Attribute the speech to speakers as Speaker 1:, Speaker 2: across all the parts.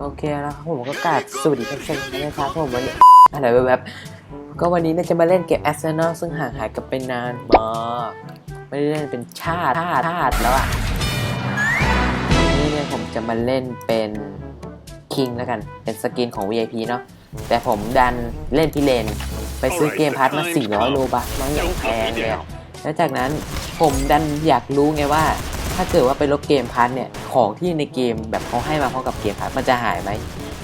Speaker 1: โอเคแล้วครับผมก็กราบสวัสดีทุกท่านนะครับผมวันนี้อะไรแบบๆก็วันนี้เนี่ยจะมาเล่นเกม a r s e n a l ซึ่งห่างหายกันไปนานมากไม่ได้เล่นเป็นชาติชาติชาติแล้วอะวันนี้เนี่ยผมจะมาเล่นเป็นคิงแล้วกันเป็นสกินของ VIP เนาะแต่ผมดันเล่นพิเลน ไปซื้อเกมพาร์ทมา400โลบัคมันอย่างแพงเลยอะแล้วจากนั้นผมดันอยากรู้ไงว่า ถ้าเกิดว่าไปลบเกมพาร์ทเนี่ย ของที่ในเกมแบบเขาให้มาพร้อมกับเกมพาร์ทมันจะหายไหม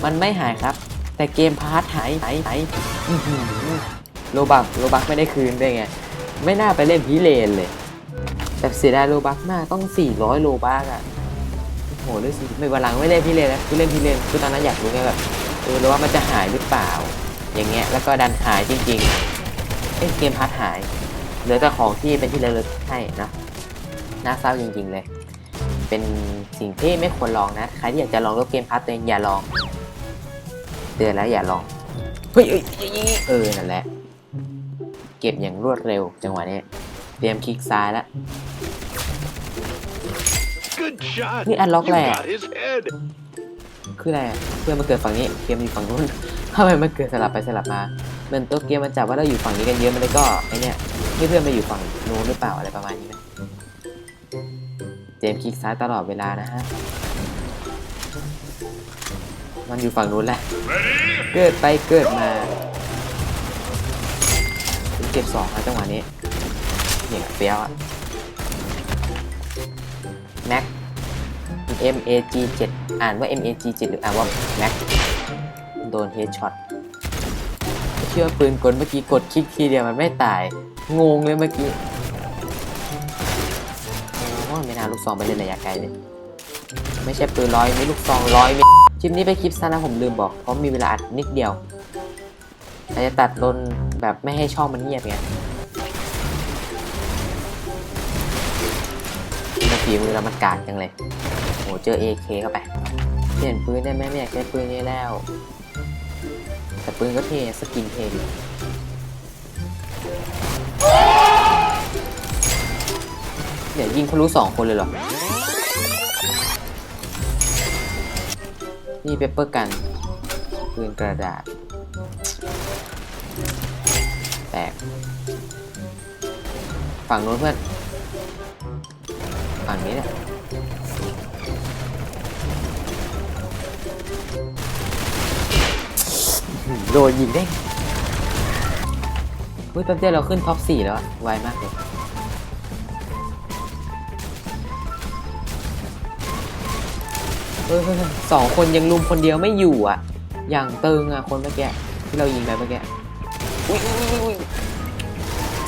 Speaker 1: มันไม่หายครับ แต่เกมพาร์ทหายหายหายโลบักโลบักไม่ได้คืนด้ไง ไม่น่าไปเล่นพิเลนเลยแต่เสียดายโลบักมากต้อง 400 โลบักอะโอ้โหด้วยสิไม่วันหลังไม่เล่นพิเลนแล้วคือเล่นพิเลนคือตอนนั้นอยากรู้ไงแบบเออแล้วว่ามันจะหายหรือเปล่า อย่างเงี้ยแล้วก็ดันหายจริงๆเอ้เกมพาร์ทหายเหลือแต่ของที่เป็นที่ระลึกให้นะ น่าเศร้าจริงๆเลย เป็นสิ่งที่ไม่ควรลองนะ ใครที่อยากจะลองลบเกมพาร์ทตัวเองอย่าลอง เตือนแล้วอย่าลอง เฮ้ยเอ้ยเอ้ยเอ้ยเออ นั่นแหละ เก็บอย่างรวดเร็วจังหวะนี้ เตรียมคลิกซ้ายแล้ว
Speaker 2: Good shot.
Speaker 1: นี่อันล็อก
Speaker 2: You
Speaker 1: แหละ
Speaker 2: got his head.
Speaker 1: คืออะไรอะเพื่อนมาเกิดฝั่งนี้เกมอยู่ฝั่งนู้นทำไมมันเกิดสลับไปสลับมาเหมือนตัวเกมมันจับว่าเราอยู่ฝั่งนี้กันเยอะมันเลยก็ไอเนี่ยนี่เพื่อนมาอยู่ฝั่งนู้นหรือเปล่าอะไรประมาณนี้ไหม เจมส์คลิกซ้ายตลอดเวลานะฮะ มันอยู่ฝั่งนู้นแหละ เกิดไปเกิดมาเก็บสองนะจังหวะนี้เนี่ยเฟี้ยวอะแม็ก M A G 7อ่านว่า M A G 7หรืออ่านว่า Mac โดนเฮดช็อตเชื่อปืนกลเมื่อกี้กดคลิกทีเดียวมันไม่ตาย งงเลยเมื่อกี้ กซองไปเล่นระยะไกลเลยไม่ใช่ปืนร้อยมีลูกซองร้อยมีคลิปนี้ไปคลิปสั้นนะผมลืมบอกเพราะมีเวลาอัดนิดเดียวอาจจะตัดลนแบบไม่ให้ช่องมันเงียบไงมื่อกี้มือเรามันกากจังเลยโหเจอ AK เข้าไป เปลี่ยนปืนได้ไหมไม่อยากใช้ปืนนี้แล้ว แต่ปืนก็เทสกินเท่ดี เดี๋ยวยิงทะลุสองคนเลยเหรอ นี่เปเปอร์กันปืนกระดาษ แตก ฝั่งนู้นเพื่อน ฝั่งนี้เนี่ยโดนยิงได้เฮ้ยแป๊บเดียวเราขึ้นท็อป4แล้วไวมากเลย เฮ้ยเฮ้ยเฮ้ยสองคนยังลุมคนเดียวไม่อยู่อะ อย่างเตึงอะคนเมื่อกี้ที่เรายิงไปเมื่อกี้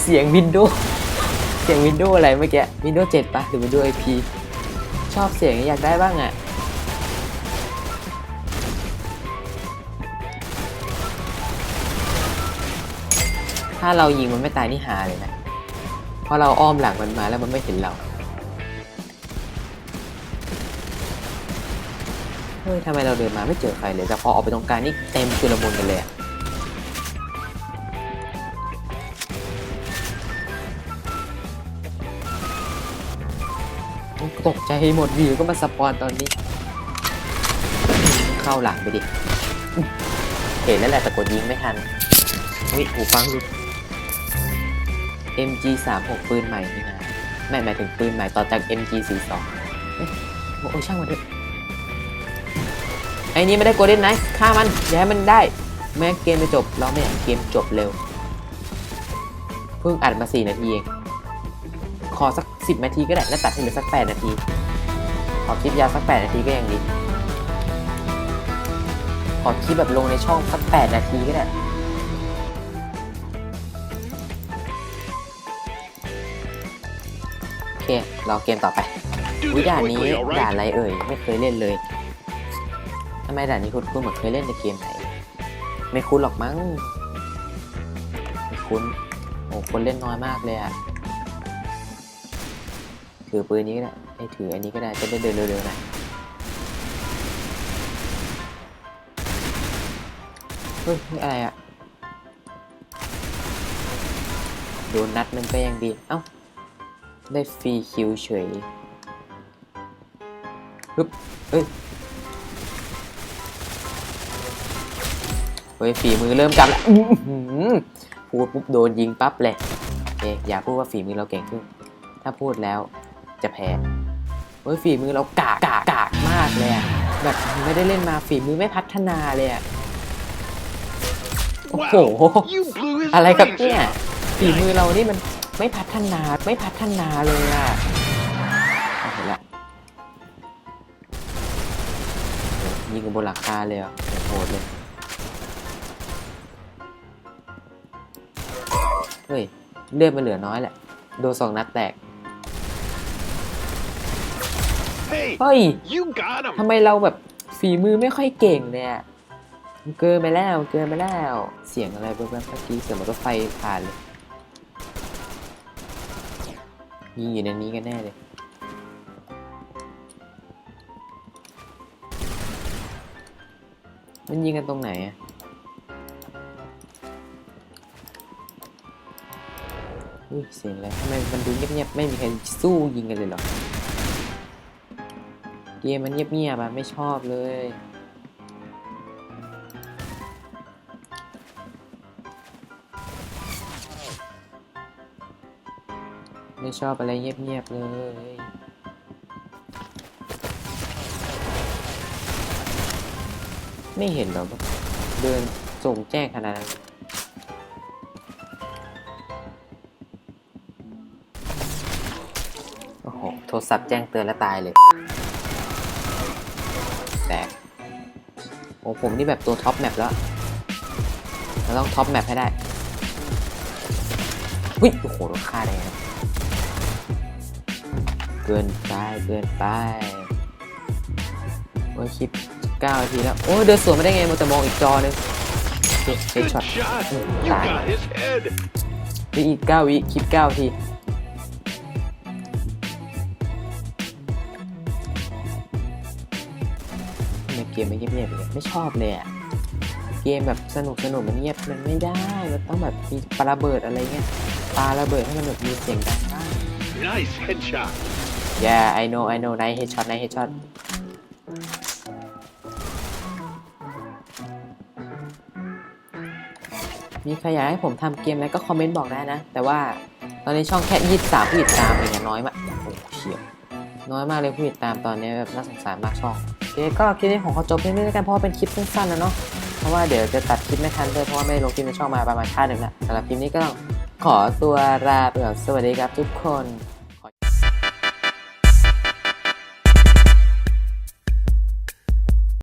Speaker 1: เสียงวินโดว์เสียงวินโดว์อะไรเมื่อกี้วินโดว์7ปะหรือวินโดว์ IP ชอบเสียงอยากได้บ้างอะถ้าเรายิงมันไม่ตายนี่หาเลยนะ เพราะเราอ้อมหลังมันมาแล้วมันไม่เห็นเรา ฮ้ยทำไมเราเดินมาไม่เจอใครเลยแต่พอออกไปตรงกลางนี่เต็มชุลมุนกันเลยอะตกใจหมดวิวก็มาสปอนตอนนี้ เข้าหลังไปดิ เห็นแล้วแหละแต่กดยิงไม่ทันวิหูฟังหลุด MG 3 6ปืนใหม่นี่นะไม่หมายถึงปืนใหม่ต่อจาก MG 4 2เอ้ยโอ้ช่างมันเถอะ ไอ้นี่ไม่ได้โกลเด้นไนท์ฆ่ามัน อย่าให้มันได้ แม้เกมไม่จบ เราไม่อยากเกมจบเร็ว เพิ่งอัดมา 4 นาทีเอง ขอสัก 10 นาทีก็ได้ แล้วตัดให้เหลือสัก 8 นาที ขอคลิปยาวสัก 8 นาทีก็ยังดี ขอคลิปแบบลงในช่องสัก 8 นาทีก็ได้โอเค เราเกมต่อไปวิด่านนี้ด่านอะไรเอ่ย ไม่เคยเล่นเลยำไมด่านนี้คุณคุณเหมือนเคยเล่นในเกมไหน ไม่คุ้นหรอกมั้ง ไม่คุ้น โอ้คนเล่นน้อยมากเลยอะถือปืนนี้ก็ได้ไอ้ถืออันนี้ก็ได้ จะได้เดินเร็วๆหน่อยเฮ้ยอะไรอะโดนนัดนึงก็ยังดี เอ้า ได้ฟรีคิวเฉยปึ๊บเอ้ย ฮ้ยฝีมือเริ่มกลับแล้วอื้อหือพูดปุ๊บโดนยิงปั๊บเลยเอ๊ะอย่าพูดว่าฝีมือเราเก่งขึ้น ถ้าพูดแล้วจะแพ้เฮ้ยฝีมือเรากากกากกากมากเลยอะแบบไม่ได้เล่นมาฝีมือไม่พัฒนาเลยอะโอ้โหอะไรครับเนี่ยฝีมือเรานี่มันไม่พัฒนาไม่พัฒนาเลยอะเห็นละยิงกันบนหลังคาเลยอะโหดเลย ฮ้ย เลือดมันเหลือน้อยแหละ โดนสองนัดแตก
Speaker 2: Hey,
Speaker 1: เฮ้ย
Speaker 2: you got him.
Speaker 1: ทำไมเราแบบฝีมือไม่ค่อยเก่งเลยอะมันเกินไปแล้วเกินไปแล้ว เสียงอะไรแบบๆเมื่อกี้เสียงมอเตอร์ไฟผ่านเลยยิงอยู่ในนี้กันแน่เลยมันยิงกันตรงไหนอะ อุ้ยเสียงอะไรทำไมมันดูเงียบๆไม่มีใครสู้ยิงกันเลยเหรอเกมมันเงียบๆอะไม่ชอบเลยไม่ชอบอะไรเงียบๆเลยไม่เห็นหรอเดินส่งแจ้งขนาดนั้น ทรศัพท์แจ้งเตือนแล้วตายเลย แตกโอ้ผมนี่แบบตัวท็อปแมปแล้ว เราต้องท็อปแมปให้ได้วิโอ้โหโดนฆ่าได้ไงนะเกินไปเกินไปโอ้ยคลิป9นาทีแล้ว โอ้ยเดินสวนไม่ได้ไงมันแต่มองอีกจอหนึงโอเคเฮด
Speaker 2: Good
Speaker 1: ช็อต
Speaker 2: shot.
Speaker 1: Mm,
Speaker 2: You
Speaker 1: die.
Speaker 2: got his head.
Speaker 1: นี่อีก 9 วิคลิป9ที เกมไม่เงียบๆอย่างเงี้ยไม่ชอบเลยอะเกมแบบสนุกสนุกมันเงียบมันไม่ได้มันต้องแบบมีปาระเบิดอะไรเงี้ยปาระเบิดให้มันแบบมีเสียงดังบ้าง
Speaker 2: Nice headshot.
Speaker 1: Yeah I know I know นาย headshot นาย headshot มีใครอยากให้ผมทำเกมอะไรก็คอมเมนต์บอกได้นะ แต่ว่าตอนนี้ช่องแค่ยี่สามผู้ติดตามเองอะน้อยมากโอ้โหเชี่ยน้อยมากเลยผู้ติดตามตอนนี้แบบน่าสงสารมากช่องโอ เคก็คลิปนี้ผมขอจบเพียงเท่านี้แล้วกันเพราะว่าเป็นคลิปสั้นๆนะเนาะเพราะว่าเดี๋ยวจะตัดคลิปไม่ทันด้วยเพราะว่าไม่ได้ลงคลิปในช่องมาประมาณชาติหนึ่งละสำหรับคลิปนี้ก็ต้องขอตัวลาไปก่อนสวัสดีครับทุกคน